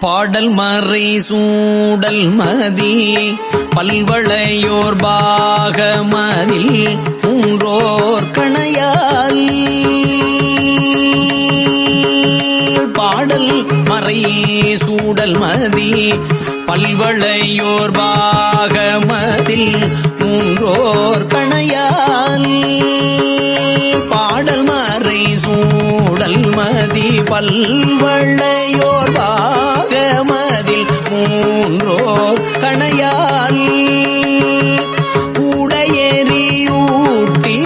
பாடல் மறை சூடல் மதி பல்வளையோர் பாகமதில் மூன்றோர் கணையால். பாடல் மறை சூடல் மதி பல்வளையோர் பாகமதில் மூன்றோர் கணையால். பாடல் மறை சூடல் மதி பல்வளையோர் பாகமதில் மூன்றோர் கணையால் கூடையெறியூட்டி.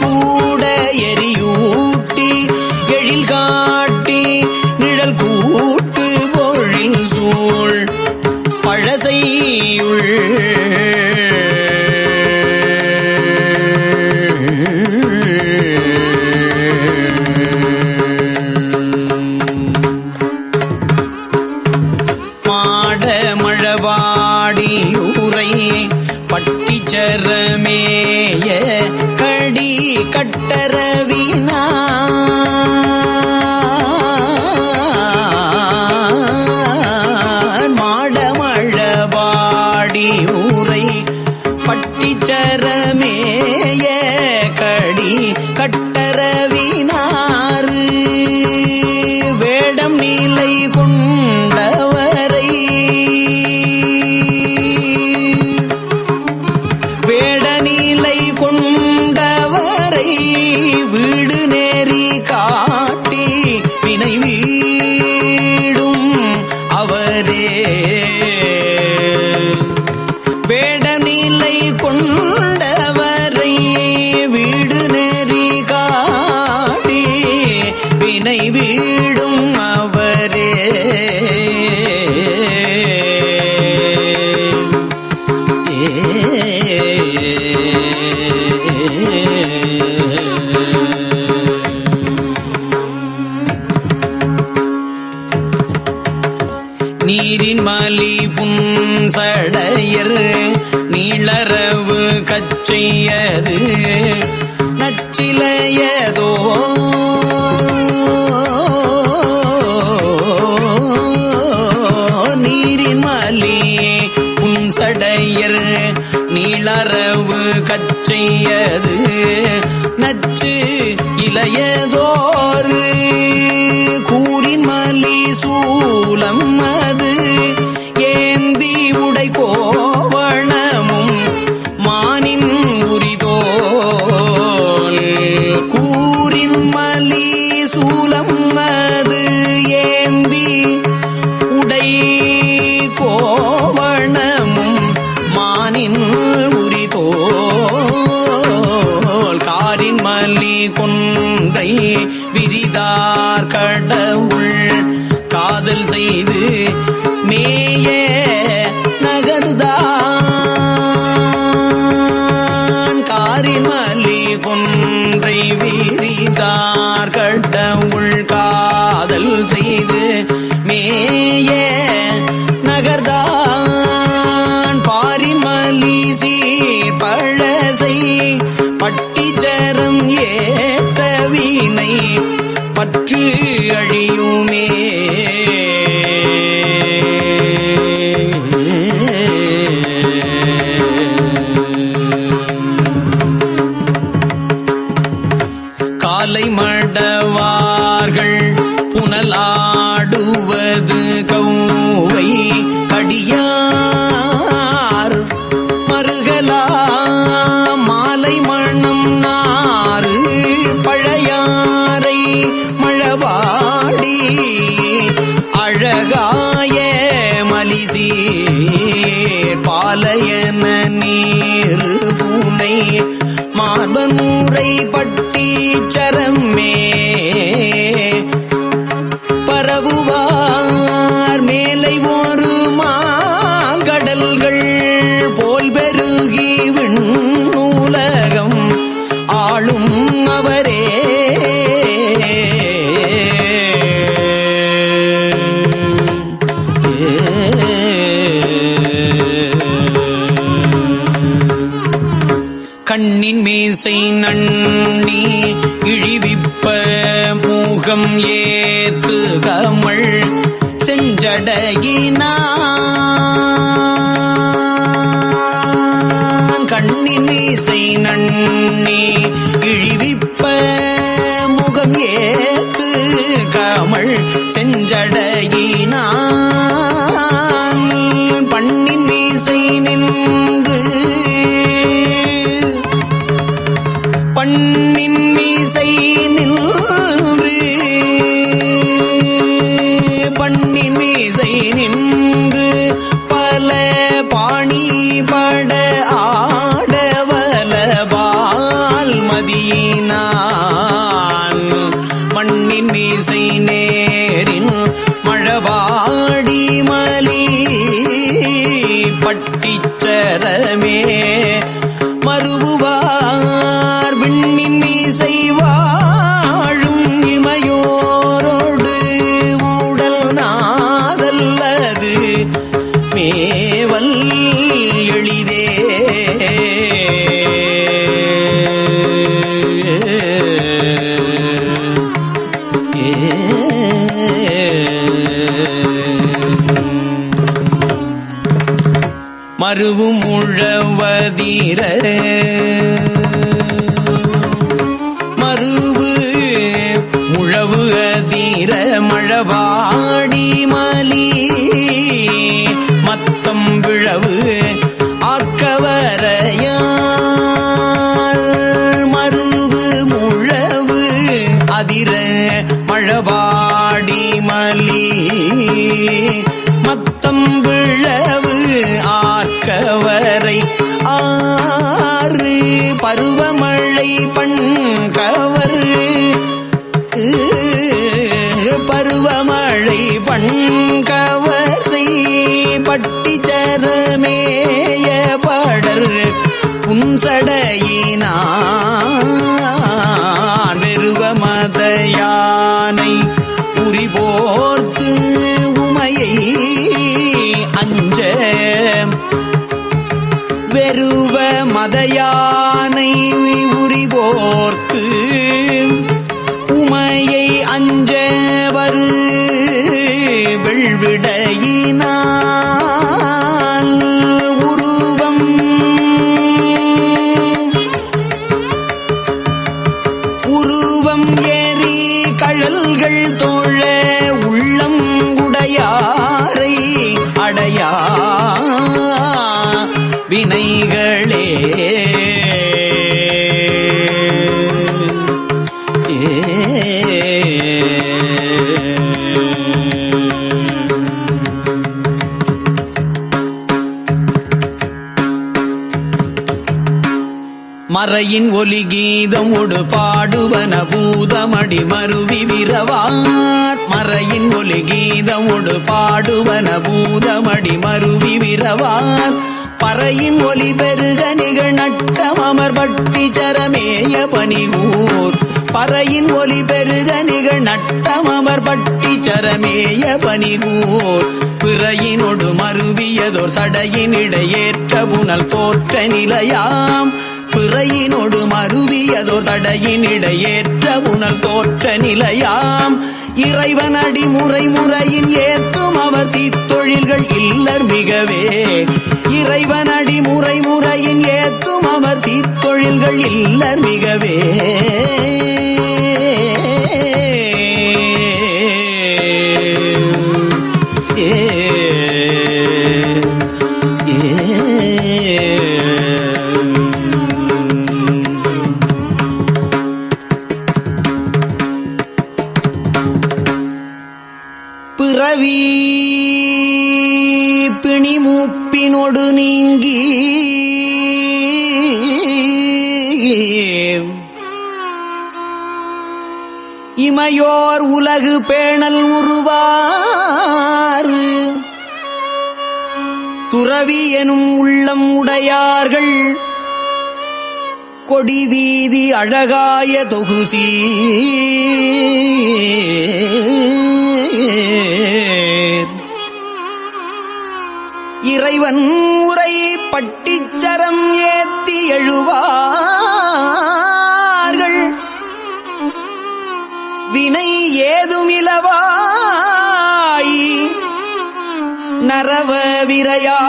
கூட எரியூட்டி எழில் காட்டி நிழல் கூட்டு பொழில் சூழ் நரவு கச்சையது நச்சிலையதோ. நீரிமலி உன்சடையர் நீளரவு கச்சையது நச்சு இளையதோர் கூறின் மலி சூலம் மேய நகர்தான். காரிமலி கொன்றை வீரிதார் கட்ட உள்காதல் செய்து மேய நகர்தான். பாரிமலி சீர் பழசை பட்டிச்சரம் ஏத்த வீணை பற்று அழியுமே. ஆடுவது கௌவை கடியார். மருகலா மாலை மணம் நாறு பழையாரை மழவாடி அழகாய மலிசி பாலையன நீர் பூனை மார்பனூரை பட்டி சரமே பரவுவார் நான் கண்ணின் மீசை நன்னி இழிவிப்ப முகம் ஏத்து காமல் செஞ்சட அருவும் உழவதீர. மறுவு உழவு அதீர. மழவாடி மலி ना அறையின் ஒலி கீதம் ஒடு பாடுவன பூதமடி மருவி விரவார். மறையின் ஒலி கீதம் ஒடு பாடுவன பூதமடி மருவி விரவார். பறையின் ஒலி பெருக நிகழ் நட்டம் அமர்பட்டி சரமேய பனிவூர். பறையின் ஒலி பெருக நிகழ் நட்டம் அமர்பட்டி சரமேய பனிவூர். பிறையினொடு மருவியதோர் சடையினிடையேற்ற புனல் தோற்ற நிலையாம். பிறையினோடு மருவியதோர் தடையினிடையேற்ற புனல் தோற்ற நிலையாம். இறைவனடி முறை முறையின் ஏத்தும் அவர் தீத்தொழில்கள் இல்லர் மிகவே. இறைவனடி முறை முறையின் ஏத்தும் அவர் தீத்தொழில்கள் இல்லர் மிகவே. மூப்பினொடு நீங்கி. இமையோர் உலகு பேணல் உருவாறு. துறவி எனும் உள்ளம் உடையார்கள். கொடி வீதி அழகாய தொகுசீ இறைவன் உரை பட்டிச்சரம் ஏத்தி எழுவார்கள். வினை ஏதுமிலவாய் நரவ விரையாலும்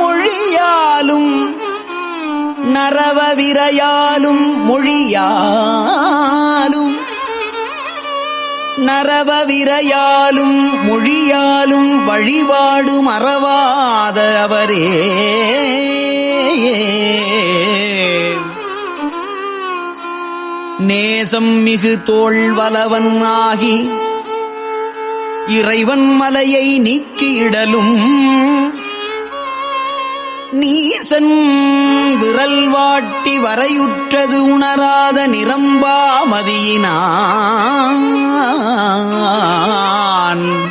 மொழியாலும் நரவ விரையாலும் மொழியாலும். நரவ விரையாலும் மொழியாலும் வழிபாடு மறவாத அவரே. நேசம் மிகு தோல் வலவன் ஆகி இறைவன் மலையை நீக்கியிடலும் நீசன் விரல் வாட்டி வரையுற்றது உணராத நிரம்பாமதியினான்.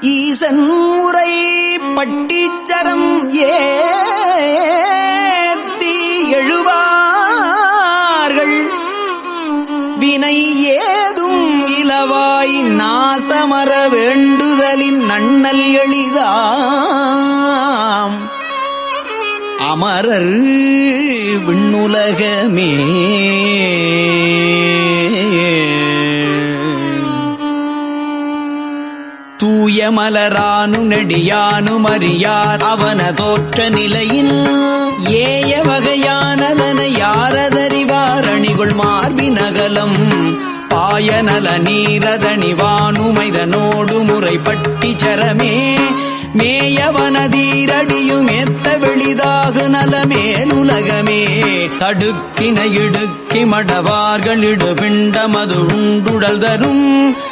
ஈசன் உரை பட்டிச்சரம் ஏத்தி எழுவார்கள். வினை ஏதும் இலவாய் நாசமர வேண்டுதலின் நன்னல் எளிதாம். அமரர் விண்ணுலகமே. தூய மலரானும் நெடியானும் அறியார் அவன தோற்ற நிலையில் ஏய வகையானதன யாரதறிவார்? அணிகுள் மார்பினகலம் பாயநல நீரதணிவானுமைதனோடு முறைப்பட்டி சரமே. மேயவனதீரடியும் ஏத்த வெளிதாக நலமேலுலகமே தடுக்கின இடுக்கி மடவார்கள் இடுபிண்டமது உண்டுடல் தரும்.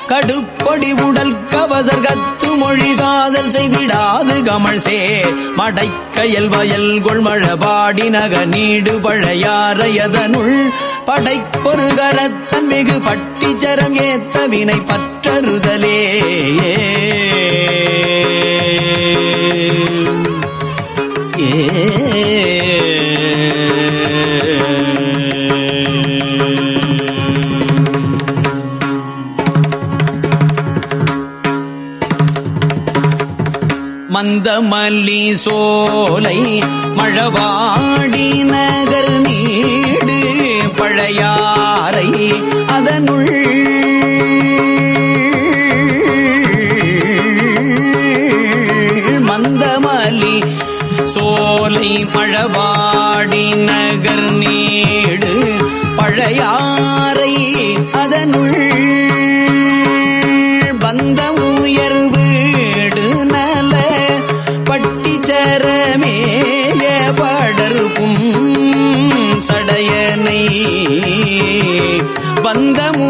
கடுப்படி உடல் கவசர் கத்து மொழி காதல் செய்திடாது கமல் சே மடைக்கயல் வயல் கொள்மழபாடி நக நீடு பழையாரையதனுள் படைப்பொரு கரத்தன் மிகு பட்டிச்சரம் ஏத்த வினை பற்றறுதலே. மந்தமல்லி சோலை மழவாடி நகர் நீடு பழையாறை அதனுள். மந்தமலி சோலை மழவாடி நகர் நீடு பழையாறை அதனுள். பந்தமுயர்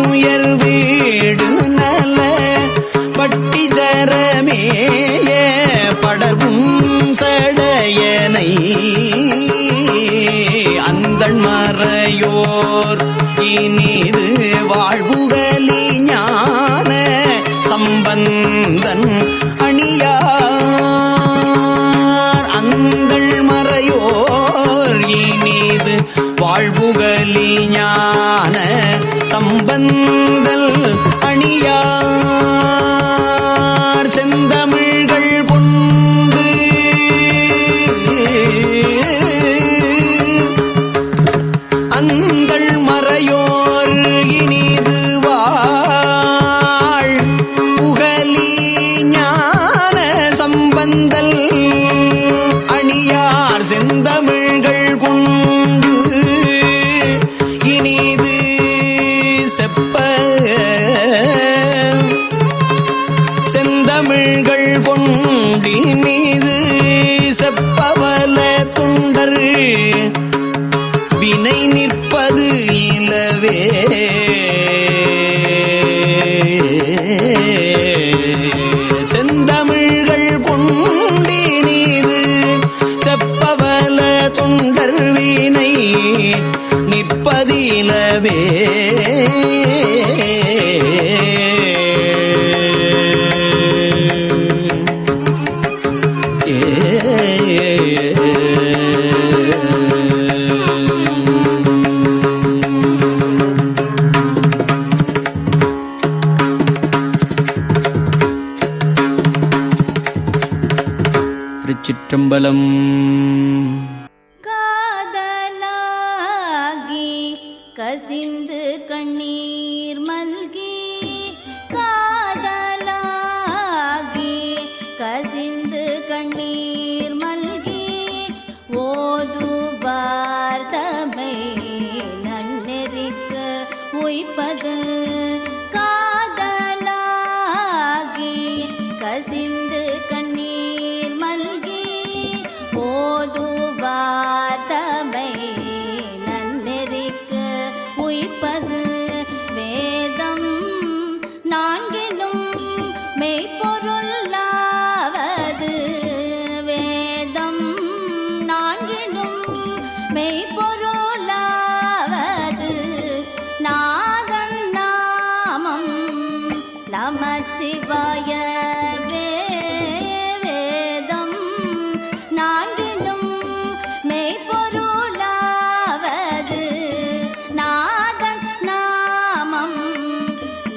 कोई पदर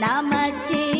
நமச்சிவாயவே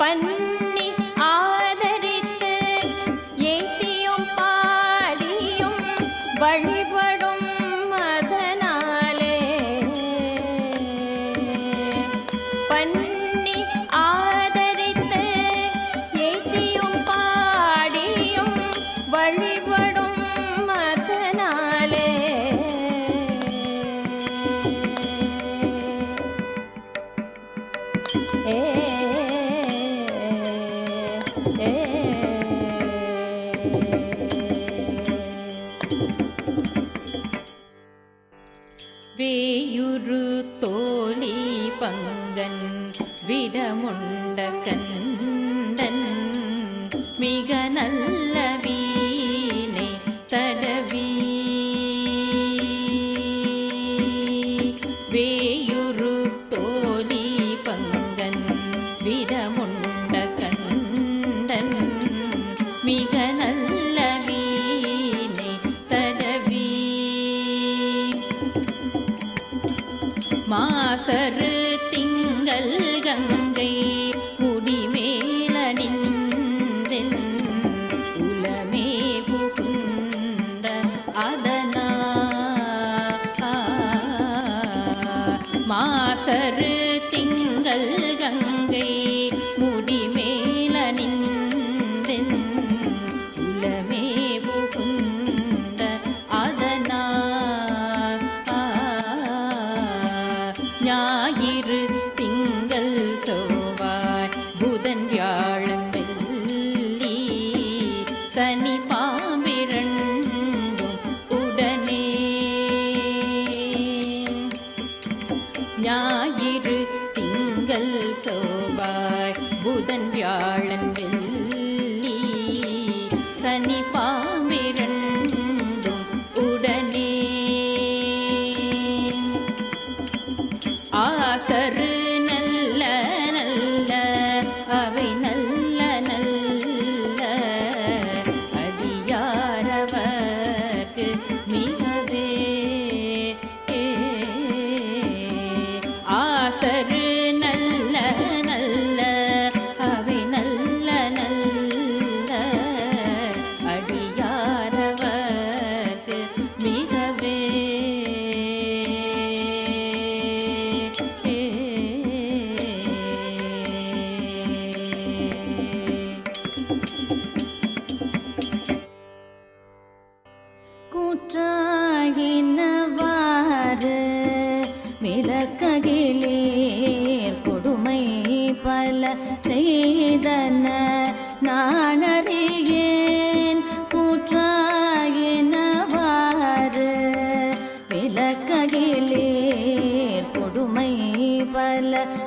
班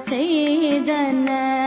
سيدنا